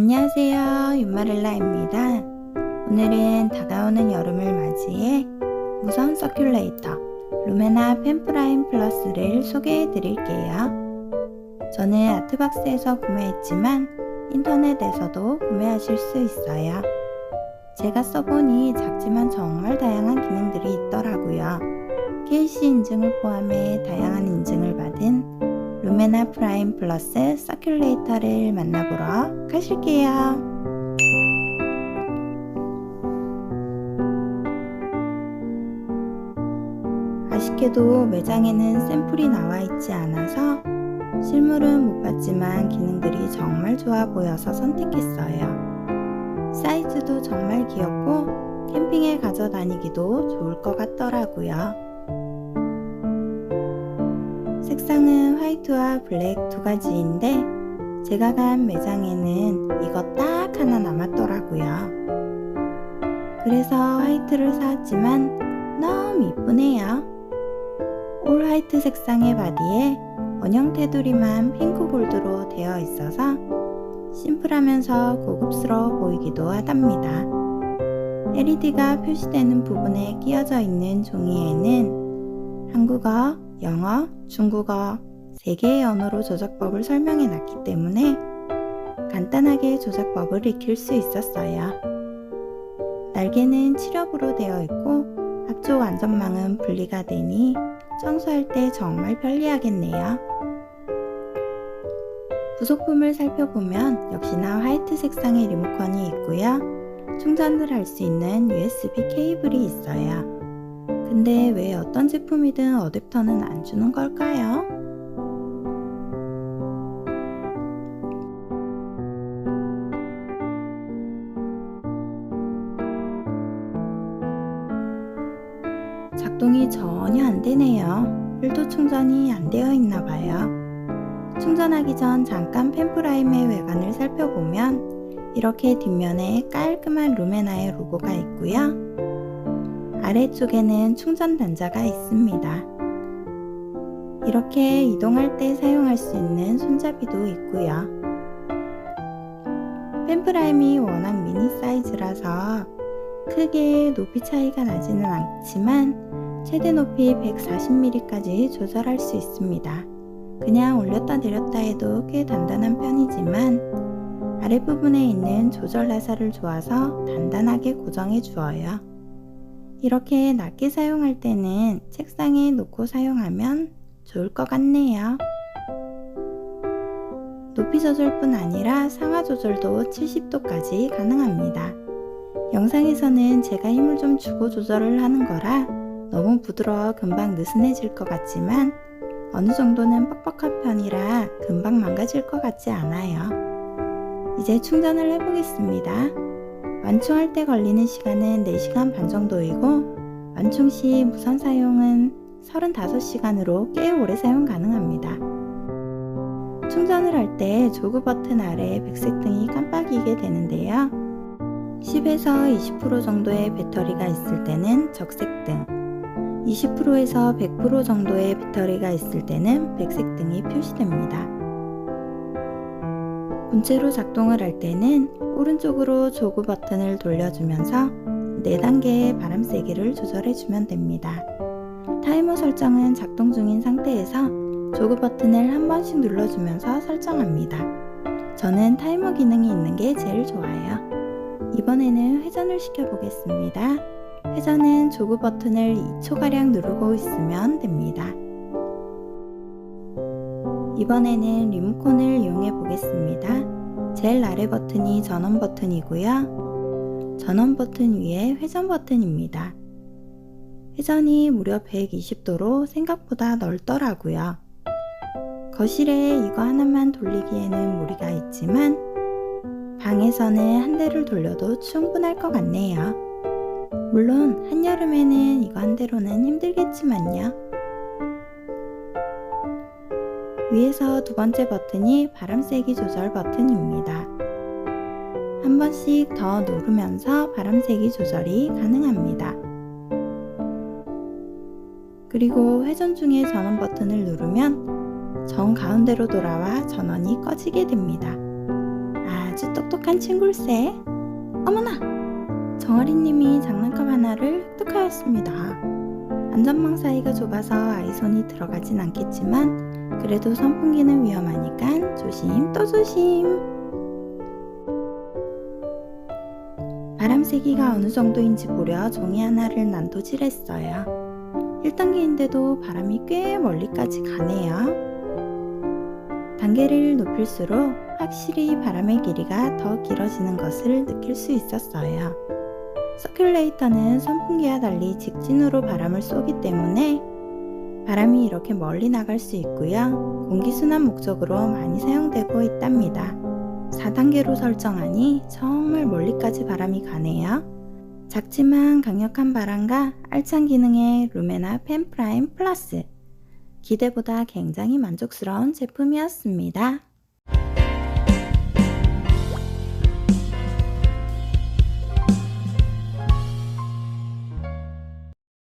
안녕하세요. 윤마릴라입니다. 오늘은 다가오는 여름을 맞이해 무선 서큘레이터 루메나 펜프라임 플러스를 소개해 드릴게요. 저는 아트박스에서 구매했지만 인터넷에서도 구매하실 수 있어요. 제가 써보니 작지만 정말 다양한 기능들이 있더라고요. KC 인증을 포함해 다양한 인증을 받은 루메나 프라임 플러스 서큘레이터를 만나보러 가실게요. 아쉽게도 매장에는 샘플이 나와 있지 않아서 실물은 못 봤지만 기능들이 정말 좋아 보여서 선택했어요. 사이즈도 정말 귀엽고 캠핑에 가져다니기도 좋을 것 같더라고요. 색상은 화이트와 블랙 두 가지인데 제가 간 매장에는 이거 딱 하나 남았더라고요. 그래서 화이트를 사왔지만 너무 이쁘네요. 올 화이트 색상의 바디에 원형 테두리만 핑크 골드로 되어 있어서 심플하면서 고급스러워 보이기도 하답니다. LED가 표시되는 부분에 끼어져 있는 종이에는 한국어, 영어, 중국어 세 개의 언어로 조작법을 설명해 놨기 때문에 간단하게 조작법을 익힐 수 있었어요. 날개는 칠엽으로 되어 있고 앞쪽 안전망은 분리가 되니 청소할 때 정말 편리하겠네요. 부속품을 살펴보면 역시나 화이트 색상의 리모컨이 있고요. 충전을 할 수 있는 USB 케이블이 있어요. 근데 왜 어떤 제품이든 어댑터는 안 주는 걸까요? 작동이 전혀 안 되네요. 1도 충전이 안 되어 있나 봐요. 충전하기 전 잠깐 펜프라임의 외관을 살펴보면 이렇게 뒷면에 깔끔한 루메나의 로고가 있고요. 아래쪽에는 충전 단자가 있습니다. 이렇게 이동할 때 사용할 수 있는 손잡이도 있고요. 펜프라임이 워낙 미니 사이즈라서 크게 높이 차이가 나지는 않지만 최대 높이 140mm까지 조절할 수 있습니다. 그냥 올렸다 내렸다 해도 꽤 단단한 편이지만 아랫부분에 있는 조절 나사를 조아서 단단하게 고정해 주어요. 이렇게 낮게 사용할 때는 책상에 놓고 사용하면 좋을 것 같네요. 높이 조절뿐 아니라 상하 조절도 70도까지 가능합니다. 영상에서는 제가 힘을 좀 주고 조절을 하는 거라 너무 부드러워 금방 느슨해질 것 같지만 어느 정도는 뻑뻑한 편이라 금방 망가질 것 같지 않아요. 이제 충전을 해보겠습니다. 완충할 때 걸리는 시간은 4시간 반 정도이고 완충 시 무선 사용은 35시간으로 꽤 오래 사용 가능합니다. 충전을 할 때 조그 버튼 아래 백색 등이 깜빡이게 되는데요. 10에서 20% 정도의 배터리가 있을 때는 적색 등, 20%에서 100% 정도의 배터리가 있을 때는 백색 등이 표시됩니다. 본체로 작동을 할 때는 오른쪽으로 조그 버튼을 돌려주면서 4단계의 바람 세기를 조절해주면 됩니다. 타이머 설정은 작동 중인 상태에서 조그 버튼을 한 번씩 눌러주면서 설정합니다. 저는 타이머 기능이 있는 게 제일 좋아요. 이번에는 회전을 시켜보겠습니다. 회전은 조그 버튼을 2초가량 누르고 있으면 됩니다. 이번에는 리모컨을 이용해 보겠습니다. 제일 아래 버튼이 전원 버튼이고요. 전원 버튼 위에 회전 버튼입니다. 회전이 무려 120도로 생각보다 넓더라고요. 거실에 이거 하나만 돌리기에는 무리가 있지만 방에서는 한 대를 돌려도 충분할 것 같네요. 물론 한여름에는 이거 한 대로는 힘들겠지만요. 위에서 두 번째 버튼이 바람 세기 조절 버튼입니다. 한 번씩 더 누르면서 바람 세기 조절이 가능합니다. 그리고 회전 중에 전원 버튼을 누르면 정 가운데로 돌아와 전원이 꺼지게 됩니다. 아주 똑똑한 친굴세. 어머나! 정아리님이 장난감 하나를 획득하였습니다. 안전망 사이가 좁아서 아이 손이 들어가진 않겠지만 그래도 선풍기는 위험하니까 조심 또 조심. 바람 세기가 어느 정도인지 보려 종이 하나를 난도질했어요. 1단계인데도 바람이 꽤 멀리까지 가네요. 단계를 높일수록 확실히 바람의 길이가 더 길어지는 것을 느낄 수 있었어요. 서큘레이터는 선풍기와 달리 직진으로 바람을 쏘기 때문에 바람이 이렇게 멀리 나갈 수 있고요. 공기순환 목적으로 많이 사용되고 있답니다. 4단계로 설정하니 정말 멀리까지 바람이 가네요. 작지만 강력한 바람과 알찬 기능의 루메나 펜프라임 플러스. 기대보다 굉장히 만족스러운 제품이었습니다.